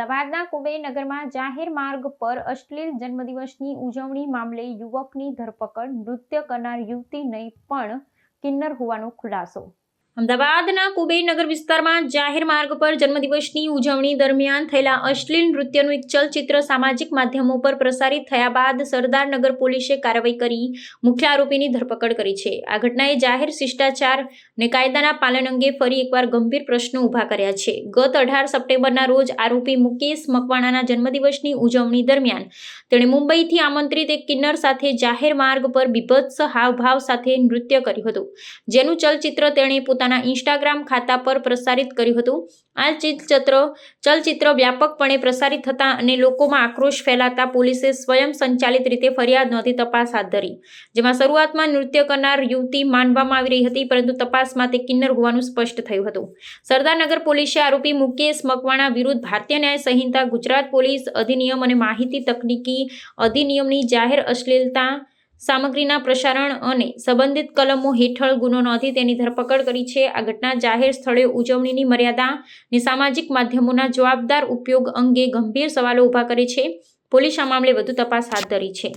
અમદાવાદના કુબેરનગરમાં જાહેર માર્ગ પર અશ્લીલ જન્મદિવસની ઉજવણી મામલે યુવકની ધરપકડ, નૃત્ય કરનાર યુવતી નહીં પણ કિન્નર હોવાનો ખુલાસો અમદાવાદના કુબેરનગર વિસ્તારમાં જાહેર માર્ગ પર જન્મદિવસની ઉજવણી દરમિયાન થયેલા અશ્લીલ નૃત્યનું એક ચલચિત્ર સામાજિક માધ્યમો પર પ્રસારિત થયા બાદ સરદારનગર પોલીસે કાર્યવાહી કરી મુખ્ય આરોપીની ધરપકડ કરી છે. આ ઘટનાએ જાહેર શિષ્ટાચાર ને કાયદાના પાલન અંગે ફરી એકવાર ગંભીર પ્રશ્નો ઊભા કર્યા છે. ગત અઢાર સપ્ટેમ્બરના રોજ આરોપી મુકેશ મકવાણાના જન્મદિવસની ઉજવણી દરમિયાન તેણે મુંબઈથી આમંત્રિત એક કિન્નર સાથે જાહેર માર્ગ પર બીભત્સ હાવભાવ સાથે નૃત્ય કર્યું હતું. જેનું ચલચિત્ર તેણે પોતાના ઇન્સ્ટાગ્રામ ખાતા પર પ્રસારિત કર્યું હતું. આ ચિત્ર ચલચિત્ર વ્યાપકપણે પ્રસારિત થતાં અને લોકોમાં આક્રોશ ફેલાતા પોલીસે સ્વયં સંચાલિત રીતે ફરિયાદ નોંધી તપાસ હાથ ધરી. જેમાં શરૂઆતમાં નૃત્ય કરનાર યુવતી માનવામાં આવી રહી હતી, પરંતુ તપાસમાં તે કિન્નર હોવાનું સ્પષ્ટ થયું હતું. સરદારનગર પોલીસે આરોપી મુકેશ મકવાણા વિરુદ્ધ ભારતીય ન્યાય સંહિતા, ગુજરાત પોલીસ અધિનિયમ અને માહિતી તકનીકી અધિનિયમની જાહેર અશ્લીલતા સામગ્રીના પ્રસારણ અને સંબંધિત કલમો હેઠળ ગુનો નોંધી તેની ધરપકડ કરી છે. આ ઘટના જાહેર સ્થળે ઉજવણીની મર્યાદા અને સામાજિક માધ્યમોના જવાબદાર ઉપયોગ અંગે ગંભીર સવાલો ઊભા કરે છે. પોલીસ આ મામલે વધુ તપાસ હાથ ધરી છે.